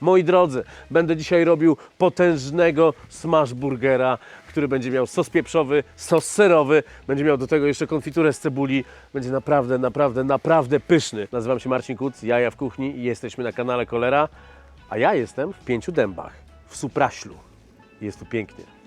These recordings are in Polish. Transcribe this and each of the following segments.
Moi drodzy, będę dzisiaj robił potężnego smash burgera, który będzie miał sos pieprzowy, sos serowy, będzie miał do tego jeszcze konfiturę z cebuli. Będzie naprawdę, naprawdę, naprawdę pyszny. Nazywam się Marcin Kuc, jaja w kuchni i jesteśmy na kanale Kolera, a ja jestem w Pięciu Dębach, w Supraślu. Jest tu pięknie.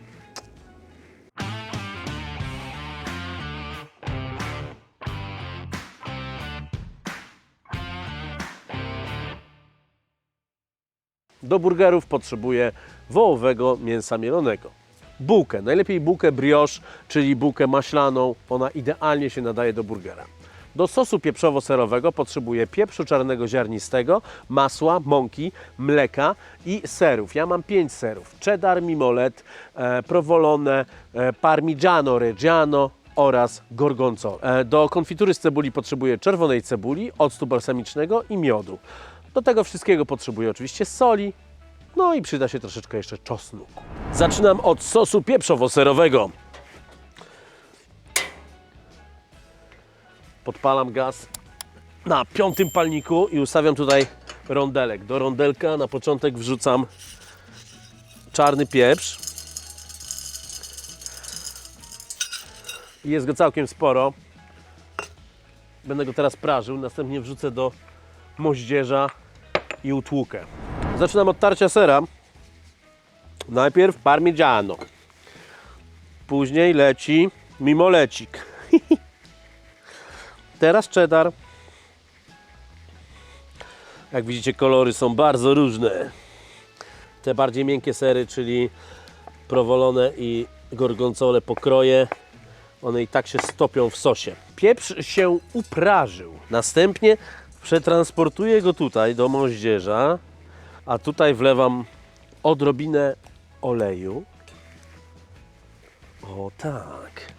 Do burgerów potrzebuję wołowego mięsa mielonego. Bułkę, najlepiej bułkę brioche, czyli bułkę maślaną. Ona idealnie się nadaje do burgera. Do sosu pieprzowo-serowego potrzebuję pieprzu czarnego ziarnistego, masła, mąki, mleka i serów. Ja mam pięć serów. Cheddar, mimolet, e, provolone, e, parmigiano reggiano, oraz gorgonzola. E, Do konfitury z cebuli potrzebuję czerwonej cebuli, octu balsamicznego i miodu. Do tego wszystkiego potrzebuję oczywiście soli, no i przyda się troszeczkę jeszcze czosnku. Zaczynam od sosu pieprzowo-serowego. Podpalam gaz na piątym palniku i ustawiam tutaj rondelek. Do rondelka na początek wrzucam czarny pieprz. Jest go całkiem sporo. Będę go teraz prażył. Następnie wrzucę do moździerza i utłukę. Zaczynam od tarcia sera. Najpierw parmigiano. Później leci mimolecik. Teraz cheddar. Jak widzicie, kolory są bardzo różne. Te bardziej miękkie sery, czyli provolone i gorgonzole pokroję. One i tak się stopią w sosie. Pieprz się uprażył. Następnie przetransportuję go tutaj do moździerza, a tutaj wlewam odrobinę oleju. O tak.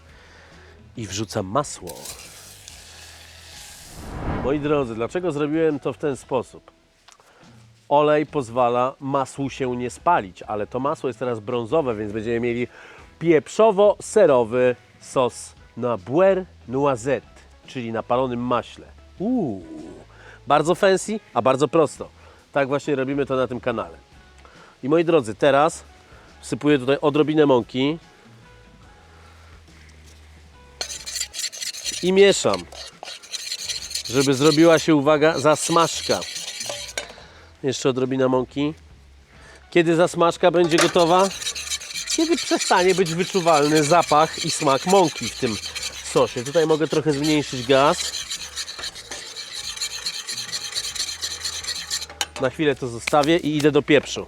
I wrzucam masło. Moi drodzy, dlaczego zrobiłem to w ten sposób? Olej pozwala masłu się nie spalić, ale to masło jest teraz brązowe, więc będziemy mieli pieprzowo-serowy sos na beurre noisette, czyli na palonym maśle. Uuu, bardzo fancy, a bardzo prosto. Tak właśnie robimy to na tym kanale. I moi drodzy, teraz wsypuję tutaj odrobinę mąki i mieszam, żeby zrobiła się, uwaga, zasmażka. Jeszcze odrobina mąki. Kiedy zasmażka będzie gotowa? Kiedy przestanie być wyczuwalny zapach i smak mąki w tym sosie. Tutaj mogę trochę zmniejszyć gaz. Na chwilę to zostawię i idę do pieprzu.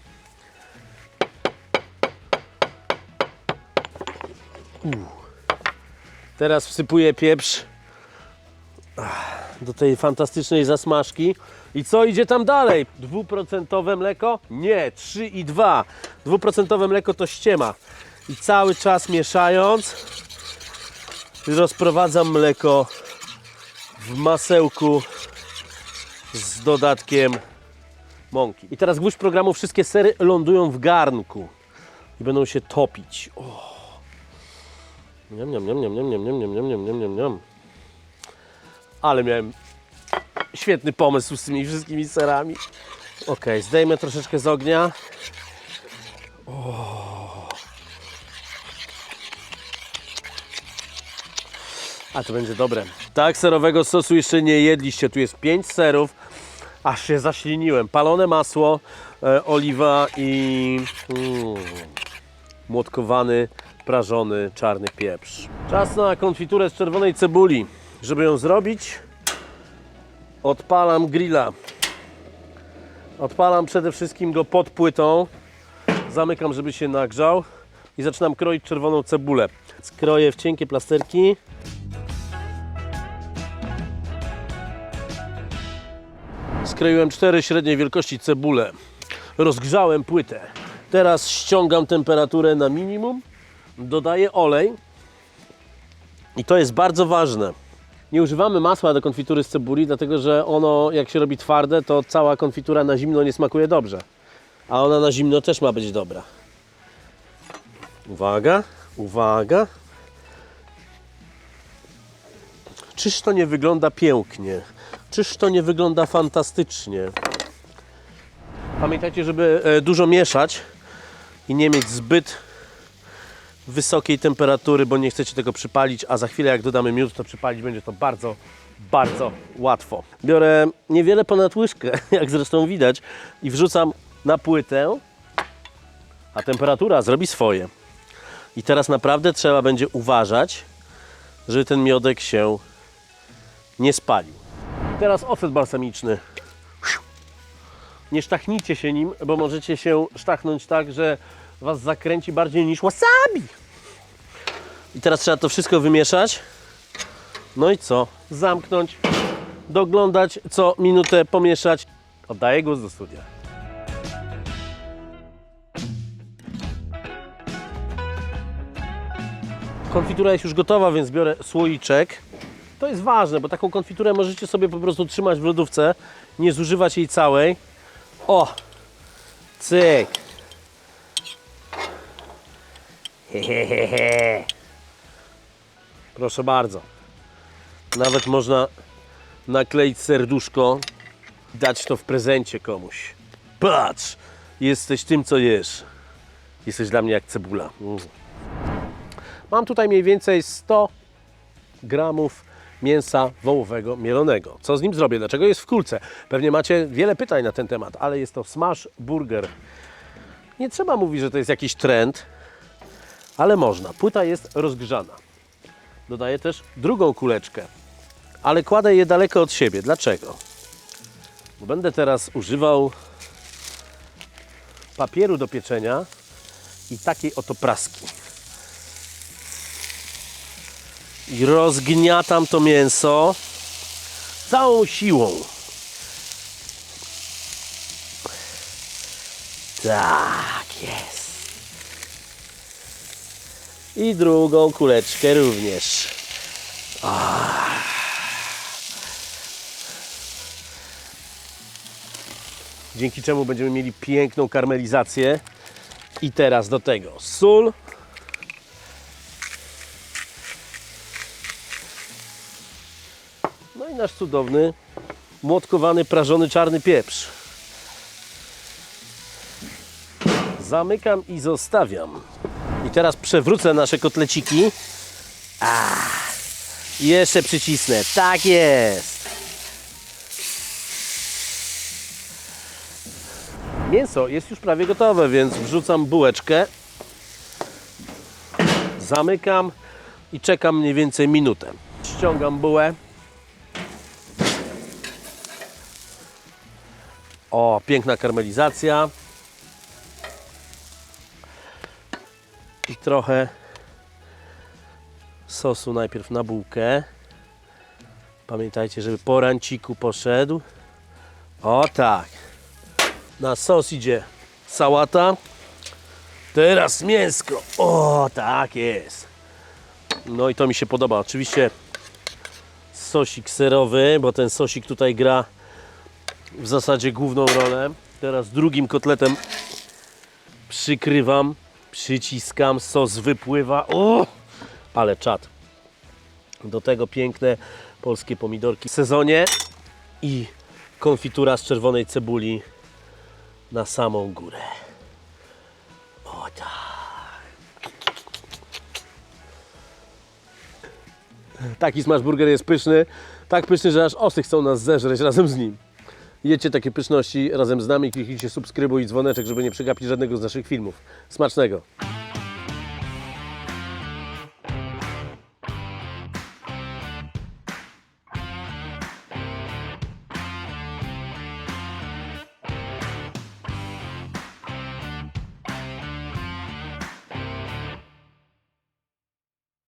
Uff. Teraz wsypuję pieprz do tej fantastycznej zasmażki. I co idzie tam dalej? Dwuprocentowe mleko? Nie, 3,2. Dwuprocentowe mleko to ściema. I cały czas mieszając rozprowadzam mleko w masełku z dodatkiem mąki. I teraz gwóźdź programu, wszystkie sery lądują w garnku i będą się topić. Niam, niam, niam, niam, niam, niam, niam, niam, niam, niam, niam, niam. Ale miałem świetny pomysł z tymi wszystkimi serami. Ok, zdejmę troszeczkę z ognia. O. A to będzie dobre. Tak, serowego sosu jeszcze nie jedliście. Tu jest 5 serów. Aż się zaśliniłem. Palone masło, e, oliwa i mm, młotkowany, prażony czarny pieprz. Czas na konfiturę z czerwonej cebuli. Żeby ją zrobić, odpalam grilla. Odpalam przede wszystkim go pod płytą. Zamykam, żeby się nagrzał i zaczynam kroić czerwoną cebulę. Skroję w cienkie plasterki. Skroiłem cztery średniej wielkości cebule. Rozgrzałem płytę. Teraz ściągam temperaturę na minimum. Dodaję olej. I to jest bardzo ważne. Nie używamy masła do konfitury z cebuli, dlatego że ono, jak się robi twarde, to cała konfitura na zimno nie smakuje dobrze. A ona na zimno też ma być dobra. Uwaga, uwaga. Czyż to nie wygląda pięknie? Czyż to nie wygląda fantastycznie? Pamiętajcie, żeby e, dużo mieszać i nie mieć zbyt wysokiej temperatury, bo nie chcecie tego przypalić, a za chwilę jak dodamy miód, to przypalić będzie to bardzo, bardzo łatwo. Biorę niewiele ponad łyżkę, jak zresztą widać, i wrzucam na płytę, a temperatura zrobi swoje. I teraz naprawdę trzeba będzie uważać, żeby ten miodek się nie spalił. Teraz ocet balsamiczny. Nie sztachnijcie się nim, bo możecie się sztachnąć tak, że Was zakręci bardziej niż wasabi. I teraz trzeba to wszystko wymieszać. No i co? Zamknąć, doglądać, co minutę pomieszać. Oddaję głos do studia. Konfitura jest już gotowa, więc biorę słoiczek. To jest ważne, bo taką konfiturę możecie sobie po prostu trzymać w lodówce, nie zużywać jej całej. O! Cyk! Hehehe. Proszę bardzo. Nawet można nakleić serduszko dać to w prezencie komuś. Patrz! Jesteś tym, co jesz. Jesteś dla mnie jak cebula. Mm. Mam tutaj mniej więcej 100 gramów mięsa wołowego mielonego. Co z nim zrobię? Dlaczego jest w kulce? Pewnie macie wiele pytań na ten temat, ale jest to smash burger. Nie trzeba mówić, że to jest jakiś trend, ale można. Płyta jest rozgrzana. Dodaję też drugą kuleczkę, ale kładę je daleko od siebie. Dlaczego? Bo będę teraz używał papieru do pieczenia i takiej oto praski. I rozgniatam to mięso całą siłą. Tak jest. I drugą kuleczkę również. Dzięki czemu będziemy mieli piękną karmelizację. I teraz do tego sól. Nasz cudowny, młotkowany, prażony czarny pieprz. Zamykam i zostawiam. I teraz przewrócę nasze kotleciki. A, jeszcze przycisnę. Tak jest. Mięso jest już prawie gotowe, więc wrzucam bułeczkę. Zamykam i czekam mniej więcej minutę. Ściągam bułę. O, piękna karmelizacja. I trochę sosu najpierw na bułkę. Pamiętajcie, żeby po ranciku poszedł. O tak. Na sos idzie sałata. Teraz mięsko. O, tak jest. No i to mi się podoba. Oczywiście sosik serowy, bo ten sosik tutaj gra w zasadzie główną rolę. Teraz drugim kotletem przykrywam, przyciskam, sos wypływa. O! Ale czad. Do tego piękne polskie pomidorki w sezonie i konfitura z czerwonej cebuli na samą górę. O tak. Taki smash burger jest pyszny. Tak pyszny, że aż osy chcą nas zeżreć razem z nim. Jedzcie takie pyszności razem z nami, kliknijcie subskrybuj i dzwoneczek, żeby nie przegapić żadnego z naszych filmów. Smacznego!